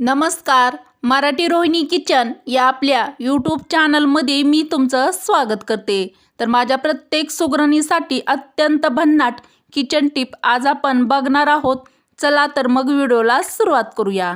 नमस्कार मराठी रोहिणी किचन या आपल्या यूट्यूब चॅनलमध्ये मी तुमचं स्वागत करते. तर माझ्या प्रत्येक सुगरणीसाठी अत्यंत भन्नाट किचन टिप आज आपण बघणार आहोत. चला तर मग व्हिडिओला सुरुवात करूया.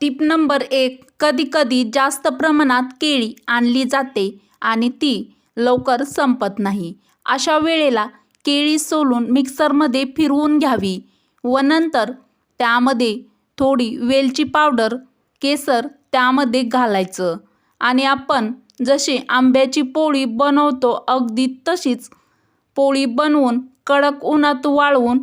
टिप नंबर एक कधी कधी जास्त प्रमाणात केळी आणली जाते आणि ती लवकर संपत नाही. अशा वेळेला केळी सोलून मिक्सरमध्ये फिरवून घ्यावी व नंतर त्यामध्ये थोडी वेलची पावडर केसर त्यामध्ये घालायचं. आणि आपण जशी आंब्याची पोळी बनवतो अगदी तशीच पोळी बनवून कडक उन्हात वाळवून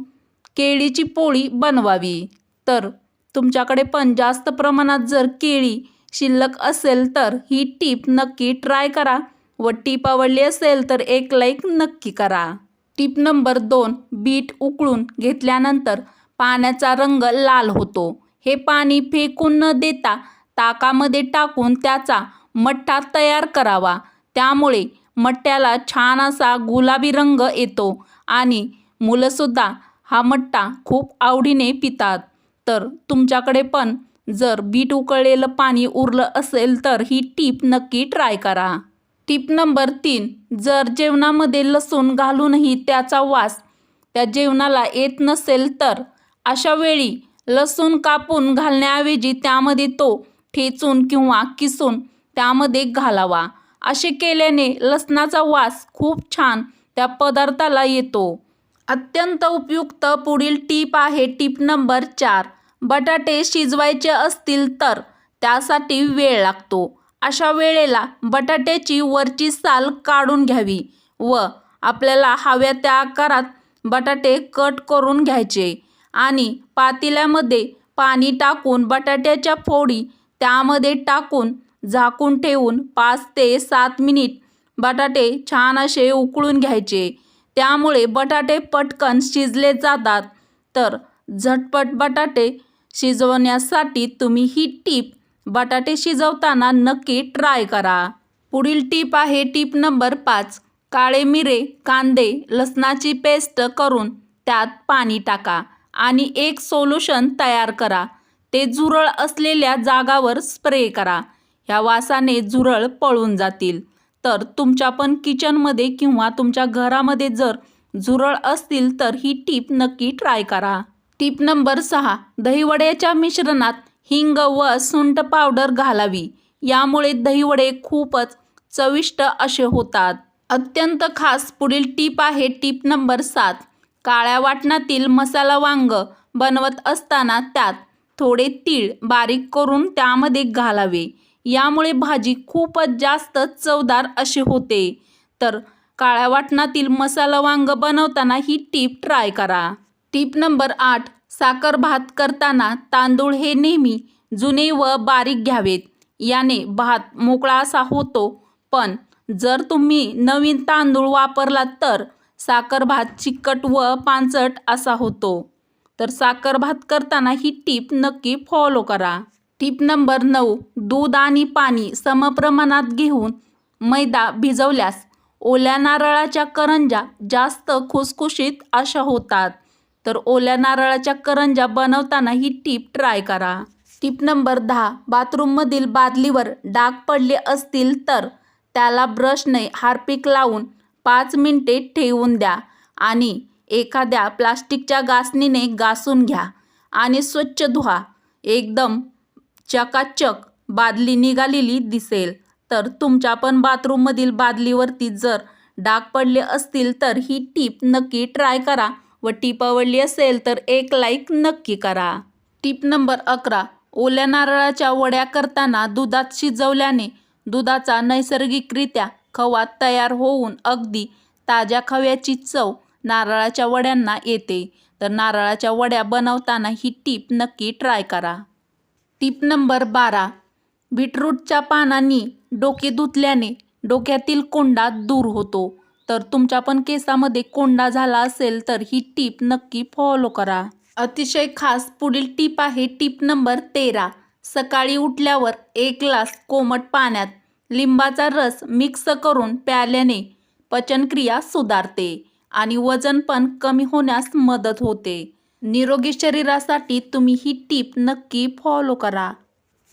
केळीची पोळी बनवावी. तर तुमच्याकडे पण जास्त प्रमाणात जर केळी शिल्लक असेल तर ही टीप नक्की ट्राय करा व टीप आवडली असेल तर एक लाईक नक्की करा. टीप नंबर दोन बीट उकळून घेतल्यानंतर पाण्याचा रंग लाल होतो. हे पाणी फेकून न देता ताकामध्ये टाकून त्याचा मठ्ठा तयार करावा. त्यामुळे मठ्ठ्याला छान असा गुलाबी रंग येतो आणि मुलंसुद्धा हा मठ्ठा खूप आवडीने पितात. तर तुमच्याकडे पण जर बीट उकळलेलं पाणी उरलं असेल तर ही टीप नक्की ट्राय करा. टीप नंबर तीन जर जेवणामध्ये लसूण घालूनही त्याचा वास त्या जेवणाला येत नसेल तर अशा वेळी लसूण कापून घालण्याऐवजी त्यामध्ये तो ठेचून किंवा किसून त्यामध्ये घालावा. असे केल्याने लसणाचा वास खूप छान त्या पदार्थाला येतो. अत्यंत उपयुक्त पुढील टीप आहे टीप नंबर चार. बटाटे शिजवायचे असतील तर त्यासाठी वेळ लागतो. अशा वेळेला बटाट्याची वरची साल काढून घ्यावी व आपल्याला हव्या त्या आकारात बटाटे कट करून घ्यायचे. आणि पातेल्यामध्ये पाणी टाकून बटाट्याच्या फोडी त्यामध्ये टाकून झाकून ठेवून पाच ते सात मिनिट बटाटे छान असे उकळून घ्यायचे. त्यामुळे बटाटे पटकन शिजले जातात. तर झटपट बटाटे शिजवण्यासाठी तुम्ही ही टीप बटाटे शिजवताना नक्की ट्राय करा. पुढील टीप आहे टीप नंबर पाच. काळे मिरे कांदे लसणाची पेस्ट करून त्यात पाणी टाका. आणि एक सोल्युशन तयार करा. ते झुरळ असलेल्या जागावर स्प्रे करा. ह्या वासाने झुरळ पळून जातील. तर तुमच्या पण किचनमध्ये किंवा तुमच्या घरामध्ये जर झुरळ असतील तर ही टीप नक्की ट्राय करा. टीप नंबर सहा. दहीवड्याच्या मिश्रणात हिंग व सुंठ पावडर घालावी. यामुळे दहीवडे खूपच चविष्ट असे होतात. अत्यंत खास पुढील टीप आहे टीप नंबर सात. काळ्या वाटणातील मसाला वांग बनवत असताना त्यात थोडे तीळ बारीक करून त्यामध्ये घालावे. यामुळे भाजी खूपच जास्त चवदार अशी होते. तर काळ्या वाटणातील मसाला वांग बनवताना ही टीप ट्राय करा. टीप नंबर आठ साखर भात करताना तांदूळ हे नेहमी जुने व बारीक घ्यावेत. याने भात मोकळा असा होतो पण जर तुम्ही नवीन तांदूळ वापरलात तर साखर भात चिकट व पांचट असा होतो. तर साखर भात करताना ही टीप नक्की फॉलो करा. टीप नंबर नऊ दूध आणि पाणी समप्रमाणात घेऊन मैदा भिजवल्यास ओल्या नारळाच्या करंजा जास्त खुसखुशीत अशा होतात. तर ओल्या नारळाच्या करंजा बनवताना ही टीप ट्राय करा. टीप नंबर दहा बाथरूममधील बादलीवर डाग पडले असतील तर त्याला ब्रशने हार्पिक लावून पाच मिनटे ठेवून द्या आणि एखाद्या प्लास्टिकच्या गासणीने घासून घ्या आणि स्वच्छ धुवा. एकदम चकाचक बादली निघालेली दिसेल. तर तुमच्या पण बाथरूममधील बादलीवरती जर डाग पडले असतील तर ही टीप नक्की ट्राय करा व टीप आवडली असेल तर एक लाईक नक्की करा. टीप नंबर अकरा. ओल्या नारळाच्या वड्या करताना दुधात शिजवल्याने दुधाचा नैसर्गिकरित्या खवा तयार होऊन अगदी ताज्या खव्याची चव नारळाच्या वड्यांना येते. तर नारळाच्या वड्या बनवताना ही टीप नक्की ट्राय करा. टीप नंबर बारा. बीटरूटच्या पानांनी डोके धुतल्याने डोक्यातील कोंडा दूर होतो. तर तुमच्या पण केसामध्ये कोंडा झाला असेल तर ही टीप नक्की फॉलो करा. अतिशय खास पुढील टीप आहे टीप नंबर तेरा. सकाळी उठल्यावर एक ग्लास कोमट पाण्यात लिंबाचा रस मिक्स करून प्याल्याने पचनक्रिया सुधारते आणि वजन पण कमी होण्यास मदत होते. निरोगी शरीरासाठी तुम्ही ही टीप नक्की फॉलो करा.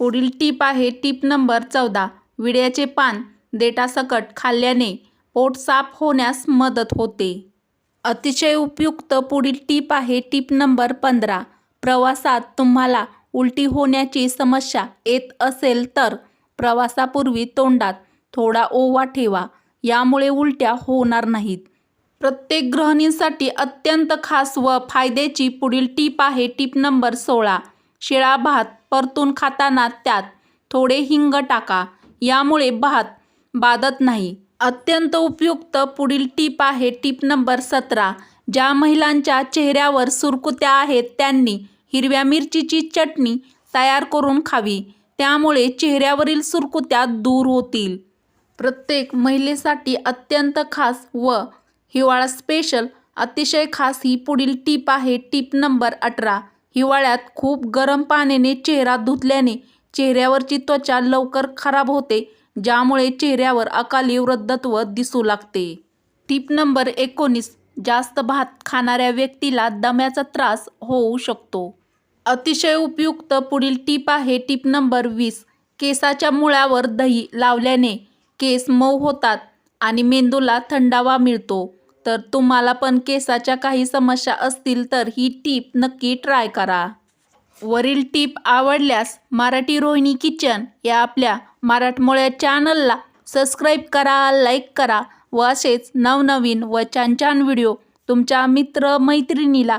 पुढील टीप आहे टीप नंबर चौदा. विड्याचे पान देठासकट खाल्ल्याने पोट साफ होण्यास मदत होते. अतिशय उपयुक्त पुढील टीप आहे टीप नंबर पंधरा. प्रवासात तुम्हाला उलटी होण्याची समस्या येत असेल तर प्रवासापूर्वी तोंडात थोडा ओवा ठेवा. यामुळे उलट्या होणार नाहीत. प्रत्येक गृहिणींसाठी अत्यंत खास व फायद्याची पुढील टीप आहे टीप नंबर सोळा. शिळा भात परतून खाताना त्यात थोडे हिंग टाका. यामुळे भात बाधत नाही. अत्यंत उपयुक्त पुढील टीप आहे टीप नंबर सतरा. ज्या महिलांच्या चेहऱ्यावर सुरकुत्या आहेत त्यांनी हिरव्या मिरचीची चटणी तयार करून खावी. त्यामुळे चेहऱ्यावरील सुरकुत्या दूर होतील. प्रत्येक महिलेसाठी अत्यंत खास व हिवाळा स्पेशल अतिशय खास ही पुढील टीप आहे. टीप नंबर अठरा. हिवाळ्यात खूप गरम पाण्याने चेहरा धुतल्याने चेहऱ्यावरची त्वचा लवकर खराब होते ज्यामुळे चेहऱ्यावर अकाली वृद्धत्व दिसू लागते. टीप नंबर एकोणीस. जास्त भात खाणाऱ्या व्यक्तीला दम्याचा त्रास होऊ शकतो. अतिशय उपयुक्त पुढील टीप आहे टीप नंबर वीस. केसाच्या मुळावर दही लावल्याने केस मऊ होतात आणि मेंदूला थंडावा मिळतो. तर तुम्हाला पण केसाच्या काही समस्या असतील तर ही टीप नक्की ट्राय करा. वरील टीप आवडल्यास मराठी रोहिणी किचन या आपल्या मराठमोळ्या चॅनलला सबस्क्राईब करा लाईक करा व असेच नवनवीन व छान छान व्हिडिओ तुमच्या मित्र मैत्रिणीला